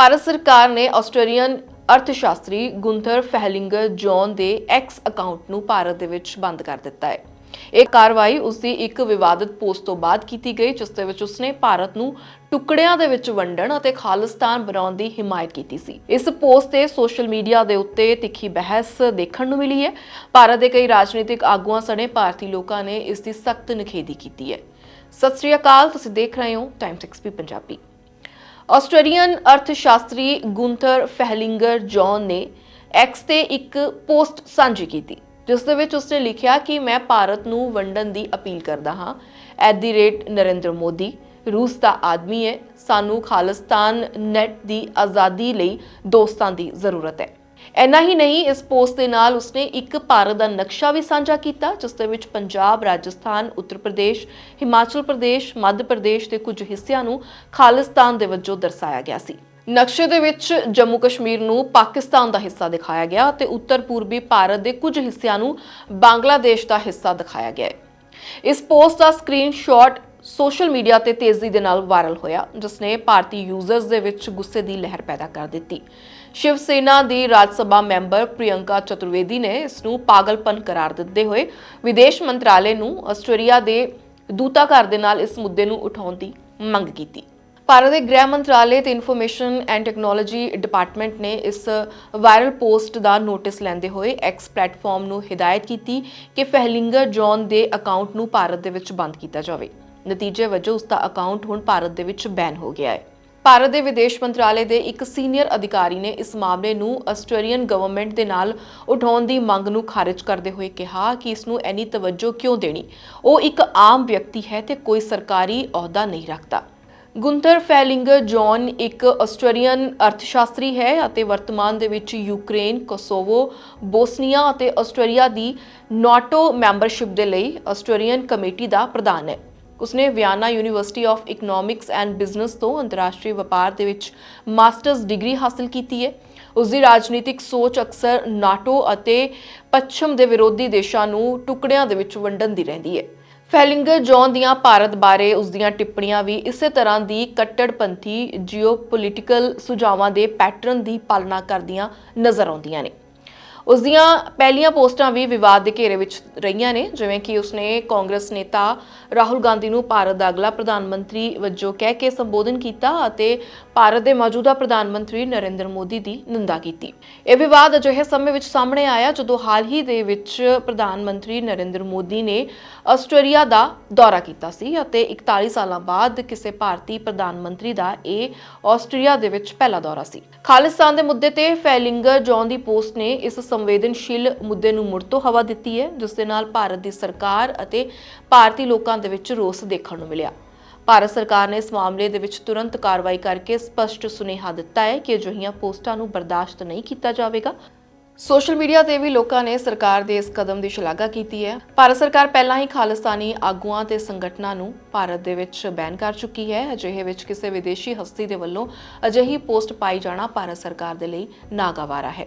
ਭਾਰਤ ਸਰਕਾਰ ਨੇ ਆਸਟ੍ਰੇਲੀਅਨ ਅਰਥਸ਼ਾਸਤਰੀ ਗੁੰਥਰ ਫੈਲਿੰਗਰ ਜੌਨ ਦੇ ਐਕਸ ਅਕਾਊਂਟ ਨੂੰ ਭਾਰਤ ਦੇ ਵਿੱਚ ਬੰਦ ਕਰ ਦਿੱਤਾ ਹੈ। ਇਹ ਕਾਰਵਾਈ ਉਸ ਦੀ ਇੱਕ ਵਿਵਾਦਤ ਪੋਸਟ ਤੋਂ ਬਾਅਦ ਕੀਤੀ ਗਈ, ਜਿਸ ਦੇ ਵਿੱਚ ਉਸਨੇ ਭਾਰਤ ਨੂੰ ਟੁਕੜਿਆਂ ਦੇ ਵਿੱਚ ਵੰਡਣ ਅਤੇ ਖਾਲਿਸਤਾਨ ਬਣਾਉਣ ਦੀ ਹਿਮਾਇਤ ਕੀਤੀ ਸੀ। ਇਸ ਪੋਸਟ ਤੇ ਸੋਸ਼ਲ ਮੀਡੀਆ ਦੇ ਉੱਤੇ ਤਿੱਖੀ ਬਹਿਸ ਦੇਖਣ ਨੂੰ ਮਿਲੀ ਹੈ। ਭਾਰਤ ਦੇ ਕਈ ਰਾਜਨੀਤਿਕ ਆਗੂਆਂ ਸਣੇ ਭਾਰਤੀ ਲੋਕਾਂ ਨੇ ਇਸ ਦੀ ਸਖਤ ਨਿਖੇਧੀ ਕੀਤੀ ਹੈ। ਸਤਿ ਸ੍ਰੀ ਅਕਾਲ, ਤੁਸੀਂ ਦੇਖ ਰਹੇ ਹੋ ਟਾਈਮਸ ਐਕਸਪੀ ਪੰਜਾਬੀ। ਆਸਟ੍ਰੇਲੀਅਨ ਅਰਥਸ਼ਾਸਤਰੀ ਗੁੰਥਰ ਫੈਲਿੰਗਰ ਜੌਨ ਨੇ ਐਕਸ ਤੇ ਇੱਕ ਪੋਸਟ ਸਾਂਝੀ ਕੀਤੀ, ਜਿਸ ਦੇ ਵਿੱਚ ਉਸਨੇ ਲਿਖਿਆ ਕਿ ਮੈਂ ਭਾਰਤ ਨੂੰ ਵੰਡਣ ਦੀ ਅਪੀਲ ਕਰਦਾ ਹਾਂ। At the rate Narendra Modi, ਰੂਸ ਦਾ ਆਦਮੀ ਹੈ, ਸਾਨੂੰ ਖਾਲਿਸਤਾਨ ਨੈਟ ਦੀ ਆਜ਼ਾਦੀ ਲਈ ਦੋਸਤਾਂ ਦੀ ਜ਼ਰੂਰਤ ਹੈ। ਇੰਨਾ ਹੀ ਨਹੀਂ ਇਸ ਪੋਸਟ ਦੇ ਨਾਲ ਉਸਨੇ ਇੱਕ ਭਾਰਤ ਦਾ ਨਕਸ਼ਾ ਵੀ ਸਾਂਝਾ ਕੀਤਾ ਜਿਸ ਦੇ ਵਿੱਚ ਪੰਜਾਬ, ਰਾਜਸਥਾਨ, ਉੱਤਰ ਪ੍ਰਦੇਸ਼, ਹਿਮਾਚਲ ਪ੍ਰਦੇਸ਼, ਮੱਧ ਪ੍ਰਦੇਸ਼ ਦੇ ਕੁਝ ਹਿੱਸਿਆਂ ਨੂੰ ਖਾਲਿਸਤਾਨ ਦੇ ਵਜੋਂ ਦਰਸਾਇਆ ਗਿਆ ਸੀ। ਨਕਸ਼ੇ ਦੇ ਵਿੱਚ ਜੰਮੂ ਕਸ਼ਮੀਰ ਨੂੰ ਪਾਕਿਸਤਾਨ ਦਾ ਹਿੱਸਾ ਦਿਖਾਇਆ ਗਿਆ ਤੇ ਉੱਤਰ ਪੂਰਬੀ ਭਾਰਤ ਦੇ ਕੁਝ ਹਿੱਸਿਆਂ ਨੂੰ ਬੰਗਲਾਦੇਸ਼ ਦਾ ਹਿੱਸਾ ਦਿਖਾਇਆ ਗਿਆ ਹੈ। ਇਸ ਪੋਸਟ ਦਾ ਸਕਰੀਨਸ਼ਾਟ ਸੋਸ਼ਲ ਮੀਡੀਆ ਤੇ ਤੇਜ਼ੀ ਦੇ ਨਾਲ ਵਾਇਰਲ ਹੋਇਆ ਜਿਸ ਨੇ ਭਾਰਤੀ ਯੂਜ਼ਰਸ ਦੇ ਵਿੱਚ ਗੁੱਸੇ ਦੀ ਲਹਿਰ ਪੈਦਾ ਕਰ ਦਿੱਤੀ। ਸ਼ਿਵ ਸੇਨਾ ਦੀ ਰਾਜ ਸਭਾ ਮੈਂਬਰ ਪ੍ਰਿਯੰਕਾ ਚਤੁਰਵੇਦੀ ਨੇ ਇਸ ਨੂੰ ਪਾਗਲਪਨ ਕਰਾਰ ਦਿੰਦੇ ਹੋਏ ਵਿਦੇਸ਼ ਮੰਤਰਾਲੇ ਨੂੰ ਆਸਟ੍ਰੇਲੀਆ ਦੇ ਦੂਤਾਘਰ ਦੇ ਨਾਲ ਇਸ ਮੁੱਦੇ ਨੂੰ ਉਠਾਉਣ ਦੀ ਮੰਗ ਕੀਤੀ। ਭਾਰਤ ਦੇ ਗ੍ਰਹਿ ਮੰਤਰਾਲੇ ਤੇ ਇਨਫੋਰਮੇਸ਼ਨ ਐਂਡ ਟੈਕਨੋਲੋਜੀ ਡਿਪਾਰਟਮੈਂਟ ਨੇ ਇਸ ਵਾਇਰਲ ਪੋਸਟ ਦਾ ਨੋਟਿਸ ਲੈਂਦੇ ਹੋਏ ਐਕਸ ਪਲੇਟਫਾਰਮ ਨੂੰ ਹਦਾਇਤ ਕੀਤੀ ਕਿ ਫਹਿਲਿੰਗਰ ਜੌਨ ਦੇ ਅਕਾਊਂਟ ਨੂੰ ਭਾਰਤ ਦੇ ਵਿੱਚ ਬੰਦ ਕੀਤਾ ਜਾਵੇ। ਨਤੀਜੇ ਵਜੋਂ ਉਸ ਦਾ ਅਕਾਊਂਟ ਹੁਣ ਭਾਰਤ ਦੇ ਵਿੱਚ ਬੈਨ ਹੋ ਗਿਆ ਹੈ। ਭਾਰਤ ਦੇ ਵਿਦੇਸ਼ ਮੰਤਰਾਲੇ ਦੇ ਇੱਕ ਸੀਨੀਅਰ ਅਧਿਕਾਰੀ ਨੇ ਇਸ ਮਾਮਲੇ ਨੂੰ ਆਸਟ੍ਰੇਲੀਅਨ ਗਵਰਨਮੈਂਟ ਦੇ ਨਾਲ ਉਠਾਉਣ ਦੀ ਮੰਗ ਨੂੰ ਖਾਰਜ ਕਰਦੇ ਹੋਏ ਕਿਹਾ ਕਿ ਇਸ ਨੂੰ ਇੰਨੀ ਤਵੱਜੋ ਕਿਉਂ ਦੇਣੀ? ਉਹ ਇੱਕ ਆਮ ਵਿਅਕਤੀ ਹੈ ਤੇ ਕੋਈ ਸਰਕਾਰੀ ਅਹੁਦਾ ਨਹੀਂ ਰੱਖਦਾ। ਗੁੰਥਰ ਫੈਲਿੰਗਰ ਜੌਨ ਇੱਕ ਆਸਟ੍ਰੇਲੀਅਨ ਅਰਥਸ਼ਾਸਤਰੀ ਹੈ ਅਤੇ ਵਰਤਮਾਨ ਦੇ ਵਿੱਚ ਯੂਕਰੇਨ, ਕੋਸੋਵੋ, ਬੋਸਨੀਆ ਅਤੇ ਆਸਟ੍ਰੇਲੀਆ ਦੀ ਨਾਟੋ ਮੈਂਬਰਸ਼ਿਪ ਦੇ ਲਈ ਆਸਟ੍ਰੇਲੀਅਨ ਕਮੇਟੀ ਦਾ ਪ੍ਰਧਾਨ ਹੈ। ਉਸਨੇ Vienna university of economics and business ਤੋਂ ਅੰਤਰਰਾਸ਼ਟਰੀ ਵਪਾਰ ਦੇ ਵਿੱਚ ਮਾਸਟਰਸ ਡਿਗਰੀ ਹਾਸਲ ਕੀਤੀ ਹੈ। ਉਸ ਦੀ ਰਾਜਨੀਤਿਕ ਸੋਚ ਅਕਸਰ ਨਾਟੋ ਅਤੇ ਪੱਛਮ ਦੇ ਵਿਰੋਧੀ ਦੇਸ਼ਾਂ ਨੂੰ ਟੁਕੜਿਆਂ ਦੇ ਵਿੱਚ ਵੰਡਣ ਦੀ ਰਹਿੰਦੀ ਹੈ। ਫੈਲਿੰਗਰ ਜੌਨ ਦੀਆਂ ਭਾਰਤ ਬਾਰੇ ਉਸ ਦੀਆਂ ਟਿੱਪਣੀਆਂ ਵੀ ਇਸੇ ਤਰ੍ਹਾਂ ਦੀ ਕੱਟੜਪੰਥੀ ਜੀਓਪੋਲਿਟੀਕਲ ਸੁਝਾਵਾਂ ਦੇ ਪੈਟਰਨ ਦੀ ਪਾਲਣਾ ਕਰਦੀਆਂ ਨਜ਼ਰ ਆਉਂਦੀਆਂ ਨੇ। ਉਸ ਦੀਆਂ ਪਹਿਲੀਆਂ ਪੋਸਟਾਂ ਵੀ ਵਿਵਾਦ ਦੇ ਘੇਰੇ ਵਿੱਚ ਰਹੀਆਂ ਨੇ, ਜਿਵੇਂ ਕਿ ਉਸਨੇ ਕਾਂਗਰਸ ਨੇਤਾ ਰਾਹੁਲ ਗਾਂਧੀ ਨੂੰ ਭਾਰਤ ਦਾ ਅਗਲਾ ਪ੍ਰਧਾਨ ਮੰਤਰੀ ਵਜੋਂ ਕਹਿ ਕੇ ਸੰਬੋਧਨ ਕੀਤਾ ਅਤੇ ਭਾਰਤ ਦੇ ਮੌਜੂਦਾ ਪ੍ਰਧਾਨ ਮੰਤਰੀ ਨਰਿੰਦਰ ਮੋਦੀ ਦੀ ਨਿੰਦਾ ਕੀਤੀ। ਇਹ ਵਿਵਾਦ ਅਜਿਹੇ ਸਮੇਂ ਵਿੱਚ ਸਾਹਮਣੇ ਆਇਆ, ਜਦੋਂ ਹਾਲ ਹੀ ਦੇ ਵਿੱਚ ਪ੍ਰਧਾਨ ਮੰਤਰੀ ਨਰਿੰਦਰ ਮੋਦੀ ਨੇ ਆਸਟ੍ਰੇਲੀਆ ਦਾ ਦੌਰਾ ਕੀਤਾ ਸੀ ਅਤੇ 41 ਸਾਲਾਂ ਬਾਅਦ ਕਿਸੇ ਭਾਰਤੀ ਪ੍ਰਧਾਨ ਮੰਤਰੀ ਦਾ ਇਹ ਆਸਟ੍ਰੇਲੀਆ ਦੇ ਵਿੱਚ ਪਹਿਲਾ ਦੌਰਾ ਸੀ। ਖਾਲਿਸਤਾਨ ਦੇ ਮੁੱਦੇ ਤੇ ਫੈਲਿੰਗਰ ਜੌਨ ਦੀ ਪੋਸਟ ਨੇ ਇਸ ਸੰਵੇਦਨਸ਼ੀਲ ਮੁੱਦੇ ਨੂੰ ਮੁੜ ਤੋਂ ਹਵਾ ਦਿੱਤੀ ਹੈ, ਜਿਸ ਦੇ ਨਾਲ ਭਾਰਤ ਦੀ ਸਰਕਾਰ ਅਤੇ ਭਾਰਤੀ ਲੋਕਾਂ ਦੇ ਵਿੱਚ ਰੋਸ ਦੇਖਣ ਨੂੰ ਮਿਲਿਆ। ਭਾਰਤ ਸਰਕਾਰ ਨੇ ਇਸ ਮਾਮਲੇ ਦੇ ਵਿੱਚ ਤੁਰੰਤ ਕਾਰਵਾਈ ਕਰਕੇ ਸਪਸ਼ਟ ਸੁਨੇਹਾ ਦਿੱਤਾ ਹੈ ਕਿ ਅਜਿਹੀਆਂ ਪੋਸਟਾਂ ਨੂੰ ਬਰਦਾਸ਼ਤ ਨਹੀਂ ਕੀਤਾ ਜਾਵੇਗਾ। ਸੋਸ਼ਲ ਮੀਡੀਆ ਤੇ ਵੀ ਲੋਕਾਂ ਨੇ ਸਰਕਾਰ ਦੇ ਇਸ ਕਦਮ ਦੀ ਸ਼ਲਾਘਾ ਕੀਤੀ ਹੈ। ਭਾਰਤ ਸਰਕਾਰ ਪਹਿਲਾਂ ਹੀ ਖਾਲਿਸਤਾਨੀ ਆਗੂਆਂ ਤੇ ਸੰਗਠਨਾਂ ਨੂੰ ਭਾਰਤ ਦੇ ਵਿੱਚ ਬੈਨ ਕਰ ਚੁੱਕੀ ਹੈ। ਅਜਿਹੇ ਵਿੱਚ ਕਿਸੇ ਵਿਦੇਸ਼ੀ ਹਸਤੀ ਦੇ ਵੱਲੋਂ ਅਜਿਹੀ ਪੋਸਟ ਪਾਈ ਜਾਣਾ ਭਾਰਤ ਸਰਕਾਰ ਦੇ ਲਈ ਨਾਗਵਾਰਾ ਹੈ।